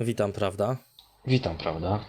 Witam, prawda? Witam, prawda?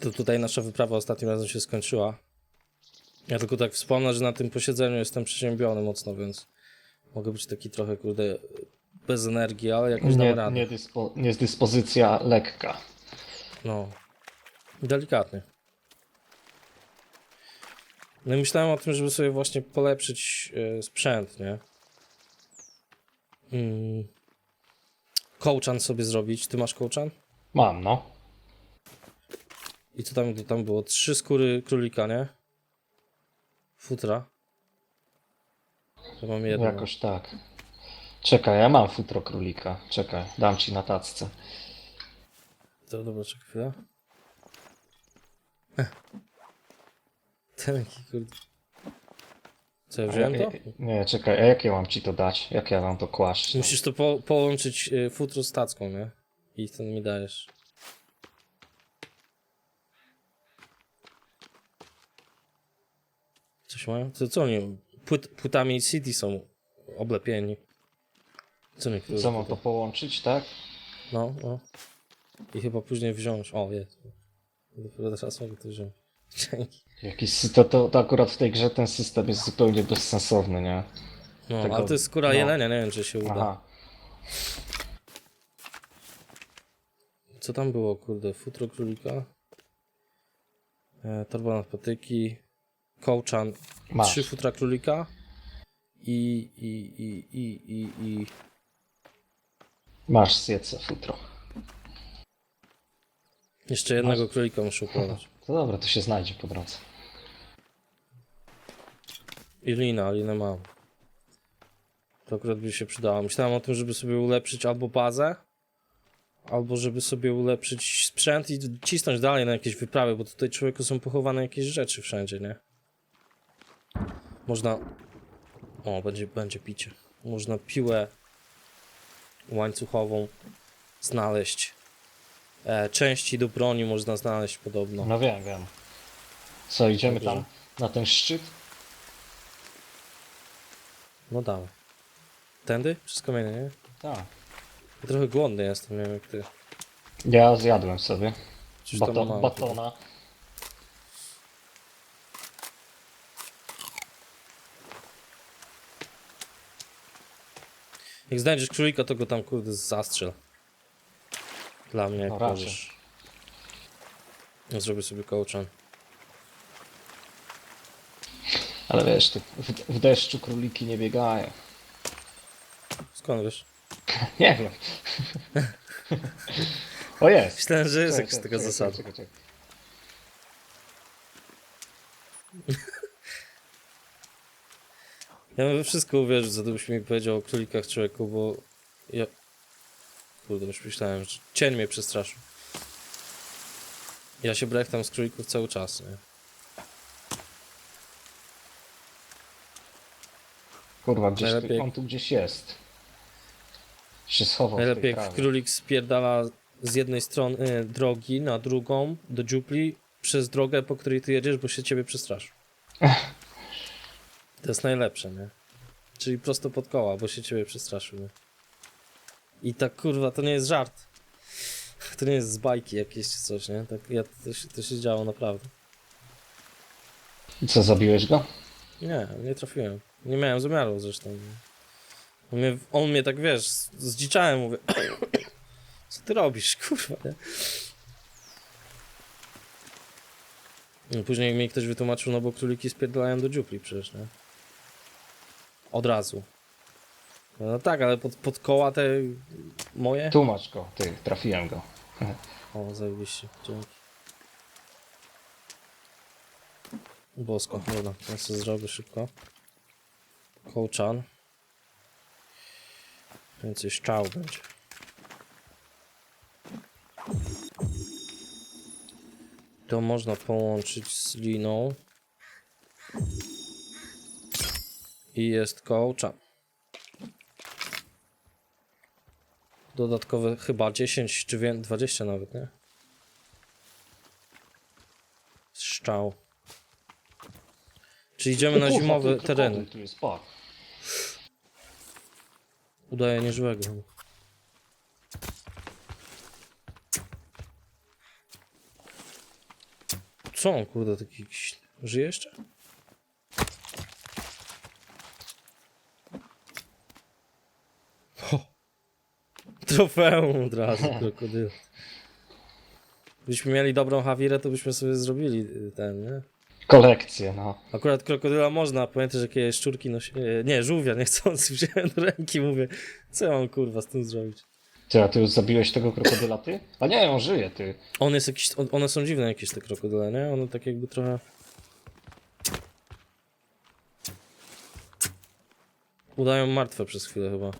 To tutaj nasza wyprawa ostatnim razem się skończyła. Ja tylko tak wspomnę, że na tym posiedzeniu jestem przeziębiony mocno, więc mogę być taki trochę, kurde, bez energii, ale jakoś dam Nie, radę. nie, dyspo, nie jest dyspozycja lekka. No. Delikatnie. No i myślałem o tym, żeby sobie właśnie polepszyć e, sprzęt, nie? Mm. Kołczan sobie zrobić. Ty masz kołczan? Mam, no. I co tam, tam było? Trzy skóry królika, nie? Futra. Ja mam jedno. Jakoś tak. Czekaj, ja mam futro królika. Czekaj, dam ci na tacce. To dobra, czekaj chwilę. Ten jaki kurde. Co, ja wziąłem to? Nie, czekaj, a jak ja mam ci to dać? Jak ja mam to kłaść? Musisz to po, połączyć y, futro z tacką, nie? I wtedy mi dajesz. Coś mają? To co oni? Płyt, płytami CD są oblepieni. Co nie Co mam to połączyć, tak? No, no. I chyba później wziąć. O, jest. Dopiero teraz mogę to wziąć. Dzięki. Jakiś, to, to, to akurat w tej grze ten system jest zupełnie bezsensowny, nie? No, Tego- ale to jest skóra no. jelenia, nie wiem czy się uda. Aha. Co tam było, kurde? Futro królika. E, torba na patyki. Kołczan. Masz. Trzy futra królika. I, i, i, i, i, i... Masz zjedz futro. Jeszcze jednego królika muszę układać. To dobra, to się znajdzie po drodze. I lina, linę mam. To akurat by się przydało. Myślałem o tym, żeby sobie ulepszyć albo bazę, albo żeby sobie ulepszyć sprzęt i cisnąć dalej na jakieś wyprawy, bo tutaj człowieku są pochowane jakieś rzeczy wszędzie, nie? Można... O, będzie, będzie picie. Można piłę łańcuchową znaleźć. E, części do broni można znaleźć podobno. No wiem, wiem. Co, idziemy Dobrze. tam na ten szczyt? No dawaj. Tędy? Przez kamienie, nie? Tak. Ja trochę głodny jestem, nie wiem jak ty. Ja zjadłem sobie. Czyż to Bato, mało? batona. Jak znajdziesz królika, to go tam kurde zastrzel. Dla mnie, jak No możesz. Ja zrobię sobie kołczan. Ale wiesz, tu w, w deszczu króliki nie biegają. Skąd wiesz? Nie wiem. o jest. Myślałem, że jest jakaś taka zasada. czekaj, czekaj. Ja bym wszystko uwierzył, co byś mi powiedział o królikach człowieku, bo ja... Kurde, już myślałem, że cień mnie przestraszył. Ja się brechtam z królików cały czas, nie? Kurwa, gdzieś Najlepiej- tu, on tu gdzieś jest. Się schował w Najlepiej tej jak trawie. królik spierdala z jednej strony e, drogi na drugą, do dziupli, przez drogę, po której ty jedziesz, bo się ciebie przestraszył. To jest najlepsze, nie? Czyli prosto pod koła, bo się ciebie przestraszył, nie? I tak kurwa, to nie jest żart. To nie jest z bajki jakieś czy coś, nie? Tak, ja, to, się, to się działo naprawdę. I co, zabiłeś go? Nie, nie trafiłem. Nie miałem zamiaru zresztą. On mnie, on mnie tak, wiesz, z- zdziczałem, mówię Co ty robisz, kurwa, nie? I Później mi ktoś wytłumaczył, no bo króliki spierdalają do dziupli przecież, nie? Od razu. No tak, ale pod, pod koła te moje? Tłumacz go, ty, trafiłem go. O, zajebiście, dzięki. Bosko, dobra, ja sobie zrobię szybko. Kołczan. Więcej szczał będzie. To można połączyć z liną. I jest kołczan. dodatkowe chyba 10 czy 20 nawet, nie? Strzał. Czy idziemy na zimowy teren? Tu jest park. Udaje nieżywego. Co on kurde taki jakiś... Żyje jeszcze? Ho. Trofeum od razu, krokodyl. Gdybyśmy mieli dobrą hawirę, to byśmy sobie zrobili y, ten, nie? Kolekcję, no. Akurat krokodyla można, pamiętaj, że jakieś szczurki nosi... e, Nie, żółwia niechcący wziąłem do ręki, mówię, co ja mam kurwa z tym zrobić? Ty, a ty już zabiłeś tego krokodyla, ty? A nie, on żyje, ty. On jest jakiś, on- one są dziwne jakieś te krokodyle, nie? One tak jakby trochę... Udają martwe przez chwilę chyba.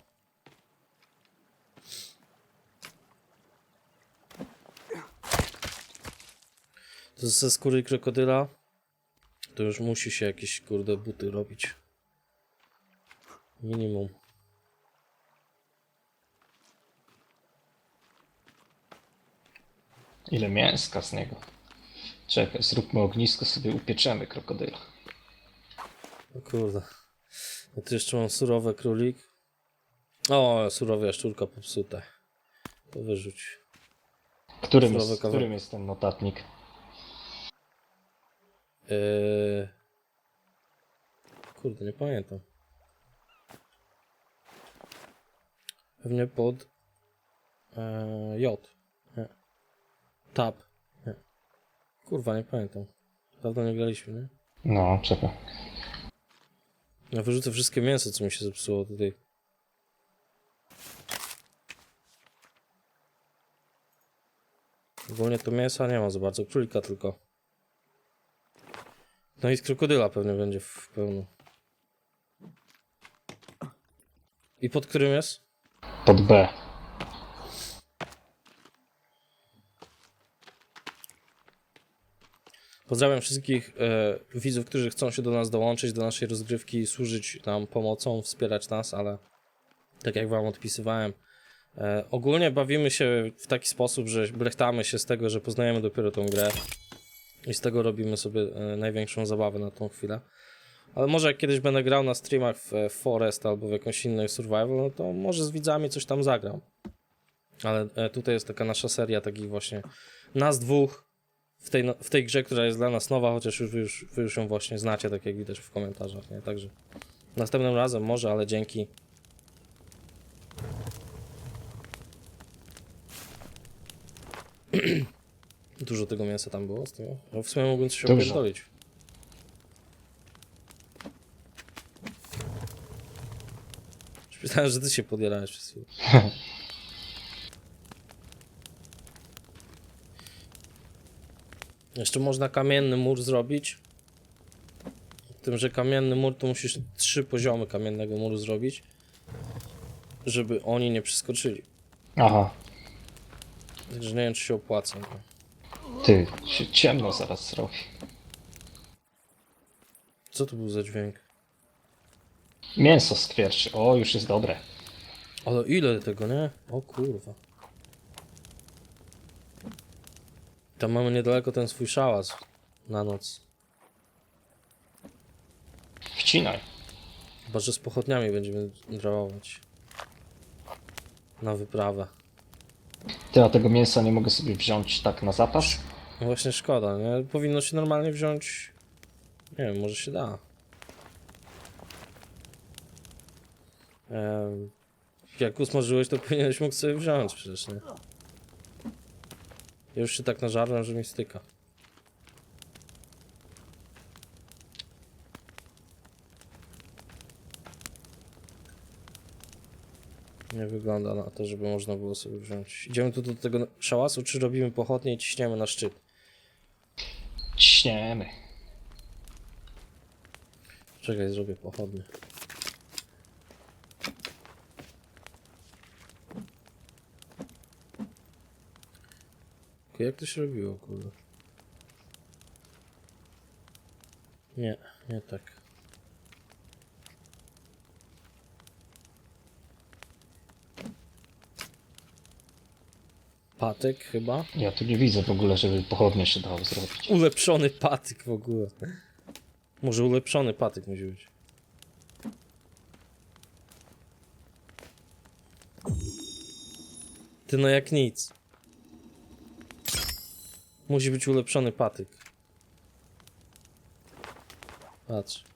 Ze skóry krokodyla to już musi się jakieś kurde buty robić. Minimum. Ile mięska z niego. Czekaj, zróbmy ognisko, sobie upieczemy krokodyla. O kurde. No tu jeszcze mam surowy królik. O, surowe jaszczurka popsute. To wyrzuć. Którym Surowy jest, kawałek. którym jest ten notatnik? Yy... Kurde, nie pamiętam. Pewnie pod yy, J. Nie. Tab. Nie. Kurwa, nie pamiętam. Dawno nie graliśmy, nie? No, czekaj. Ja wyrzucę wszystkie mięso, co mi się zepsuło tutaj. Ogólnie to mięsa nie ma za bardzo, królika tylko. No i z krokodyla pewnie będzie w pełnu. I pod którym jest? Pod B. Pozdrawiam wszystkich e, widzów, którzy chcą się do nas dołączyć, do naszej rozgrywki, służyć nam pomocą, wspierać nas, ale tak jak wam odpisywałem, e, ogólnie bawimy się w taki sposób, że brechtamy się z tego, że poznajemy dopiero tą grę i z tego robimy sobie e, największą zabawę na tą chwilę. Ale może jak kiedyś będę grał na streamach w e, Forest albo w jakąś innej survival, no to może z widzami coś tam zagram. Ale e, tutaj jest taka nasza seria takich właśnie nas dwóch, w tej, no- w tej grze, która jest dla nas nowa, chociaż już, wy już, wy już ją właśnie znacie, tak jak widać w komentarzach, nie? Także następnym razem może, ale dzięki. Dużo tego mięsa tam było z tego. No w sumie mógłbym coś Dużo. opierdolić. Myślałem, że ty się podjarałeś przez chwilę. Jeszcze można kamienny mur zrobić. Tym, że kamienny mur to musisz trzy poziomy kamiennego muru zrobić, żeby oni nie przeskoczyli. Aha. Także nie wiem, czy się opłaca. Nie? Ty, się ciemno zaraz zrobi. Co to był za dźwięk? Mięso skwierczy. O, już jest dobre. Ale ile tego, nie? O kurwa. Tam mamy niedaleko ten swój szałas na noc. Wcinaj. Chyba, że z pochodniami będziemy drałować. Na wyprawę. Ty, a tego mięsa nie mogę sobie wziąć tak na zapas? No właśnie szkoda, nie? Powinno się normalnie wziąć... Nie wiem, może się da. Ehm, jak usmażyłeś, to powinieneś mógł sobie wziąć przecież, nie? Ja już się tak nażarłem, że mi styka. Nie wygląda na to, żeby można było sobie wziąć. Idziemy tu do tego szałasu, czy robimy pochodnie i ciśniemy na szczyt? Ciśniemy. Czekaj, zrobię pochodnie. Jak to się robiło, kurde? Nie, nie tak. patyk chyba. Ja tu nie widzę w ogóle, żeby pochodnie się dało zrobić. Ulepszony patyk w ogóle. Może ulepszony patyk musi być. Ty no jak nic. Musi być ulepszony patyk. Patrz.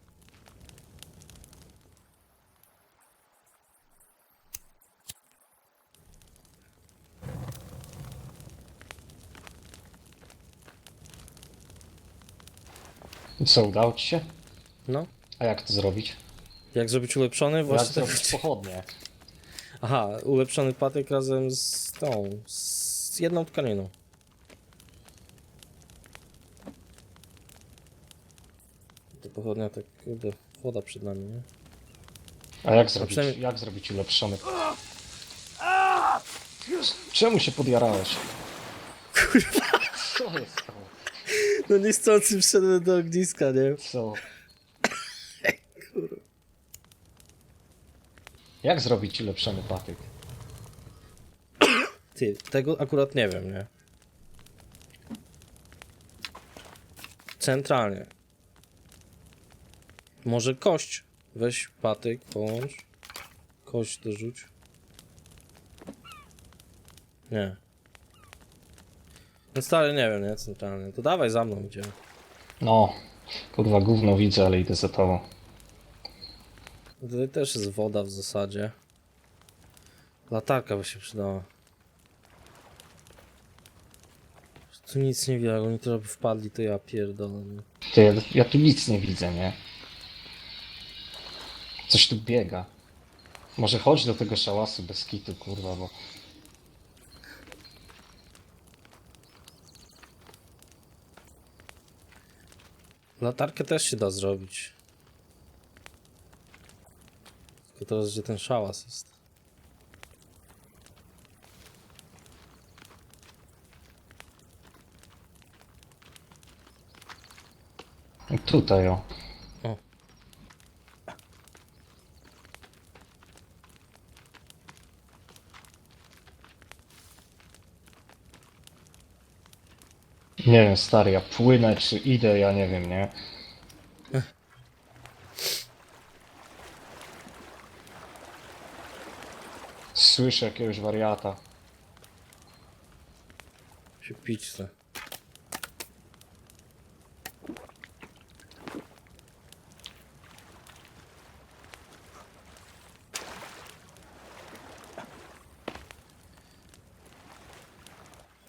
I co, udało ci się? No. A jak to zrobić? Jak zrobić ulepszony? Jak Właśnie tak. zrobić pochodnie? Aha, ulepszony patyk razem z tą, z jedną tkaniną. To pochodnia tak, kurde, woda przed nami, nie? A jak zrobić, przynajmniej- jak zrobić ulepszony? Czemu się podjarałeś? Kurwa, Co jest? No niechcący wszedłem do ogniska, nie? Co? Jak zrobić ulepszony patyk? Ty, tego akurat nie wiem, nie? Centralnie. Może kość. Weź patyk, połącz. Kość dorzuć. Nie. No stary, nie wiem, nie? Centralnie. To dawaj za mną, idziemy. No, kurwa gówno widzę, ale idę za tobą. Tutaj też jest woda w zasadzie. Latarka by się przydała. Tu nic nie widać, oni trochę wpadli, to ja pierdolę. nie? Ty, ja, ja tu nic nie widzę, nie? Coś tu biega. Może chodź do tego szałasu bez kitu, kurwa, bo... Latarkę też się da zrobić. Tylko teraz, gdzie ten szałas jest. Tutaj, o. O. Nie wiem, stary, ja płynę, czy idę, ja nie wiem, nie? Słyszę jakiegoś wariata. Się pić chce.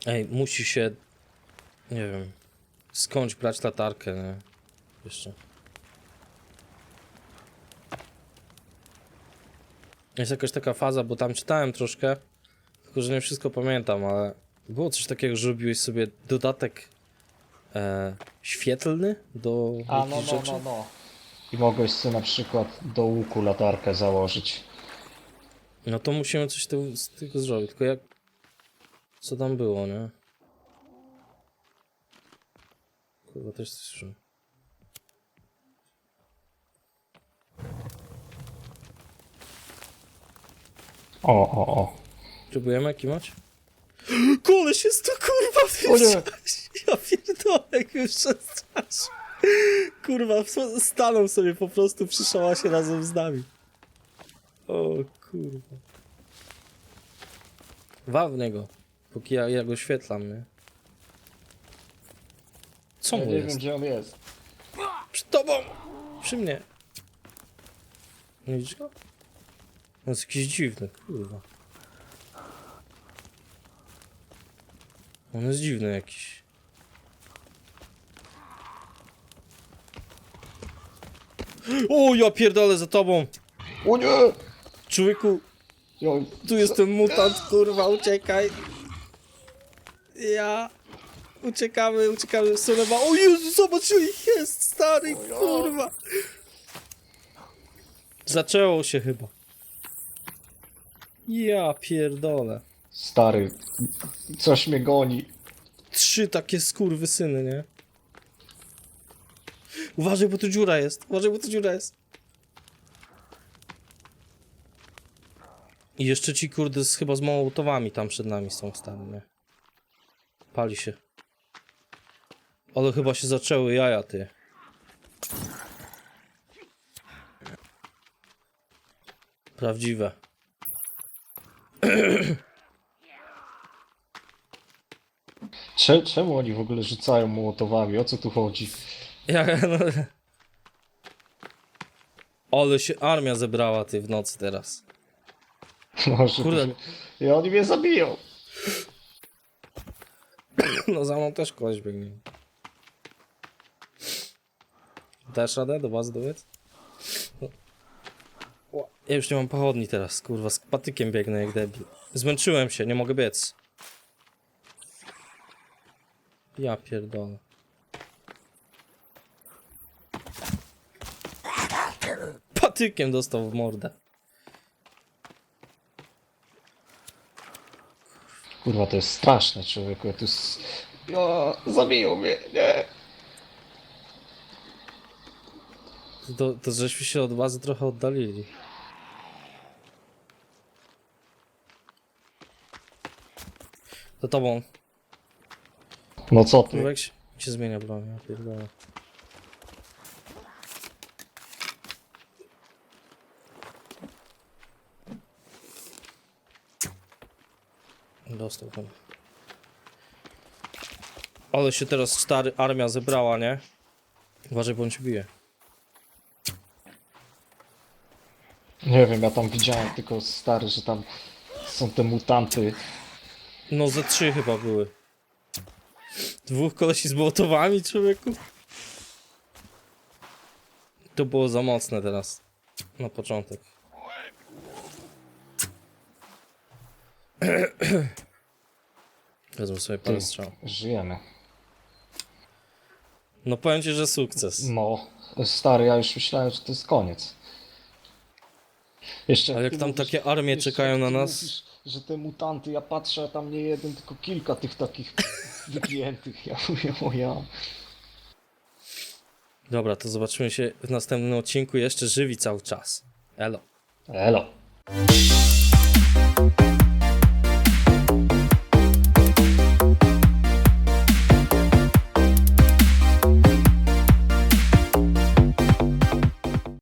Ej, musi się... Nie wiem... Skądś brać latarkę, nie? Jeszcze. Jest jakaś taka faza, bo tam czytałem troszkę, tylko że nie wszystko pamiętam, ale było coś takiego, że robiłeś sobie dodatek e, świetlny do A, no, jakichś no, rzeczy. no, no. I mogłeś sobie na przykład do łuku latarkę założyć. No to musimy coś z tego zrobić, tylko jak... Co tam było, nie? Kurwa, też słyszę. O, o, o. Próbujemy kimać? Koleś jest tu, kurwa, O nie. Ja pierdolę, jak już przestrasz. Kurwa, s- stanął sobie po prostu przy szałasie razem z nami. O kurwa. Wal w niego, póki ja, ja go świetlam, nie? Co Ja mu nie jest? wiem, gdzie on jest. Przy tobą! Przy mnie! Nie widzisz go? On jest jakiś dziwny, kurwa. On jest dziwny jakiś. O, ja pierdolę za tobą! O nie! Człowieku, Ja... tu jest ten mutant, kurwa, uciekaj! Ja... Uciekamy, uciekamy w ma... O Jezu, zobacz, ich jest, stary, kurwa! Zaczęło się chyba. Ja pierdolę. Stary, coś mnie goni. Trzy takie skurwysyny, nie? Uważaj, bo tu dziura jest. Uważaj, bo tu dziura jest. I jeszcze ci kurde z, chyba z mołotowami tam przed nami są stary, nie? Pali się. Ale chyba się zaczęły jaja, ty. Prawdziwe. Cze- czemu oni w ogóle rzucają młotowami? O co tu chodzi? Ja, no, Ale się armia zebrała ty w nocy teraz. Może Kurde. I oni mnie zabiją. No za mną też koleś biegnie. Dasz radę do was dowiedz? O, Ja już nie mam pochodni teraz, kurwa, z patykiem biegnę jak debil. Zmęczyłem się, nie mogę biec. Ja pierdolę. Patykiem dostał w mordę. Kurwa, to jest straszne, człowieku. Ja tu. O, zabiją mnie, nie. To, to żeśmy się od bazy trochę oddalili. To tobą. No co ty? jak się, się zmienia broń, ja pierdolę. Dostał tam. Ale się teraz stary armia zebrała, nie? Uważaj, cię bije. Nie wiem, ja tam widziałem tylko stary, że tam są te mutanty. No ze trzy chyba były. Dwóch kolesi z mołotowami, człowieku. To było za mocne teraz. Na początek. Wezmę sobie parę Ty, strzał. żyjemy. No powiem ci, że sukces. No, stary, ja już myślałem, że to jest koniec. Jeszcze A jak ty tam mówisz- takie armie jeszcze czekają jak na ty nas? Mówisz, że te mutanty, ja patrzę, a tam nie jeden, tylko kilka tych takich wygiętych. Ja mówię, o ja. Dobra, to zobaczymy się w następnym odcinku. Jeszcze żywi cały czas. Elo. Elo.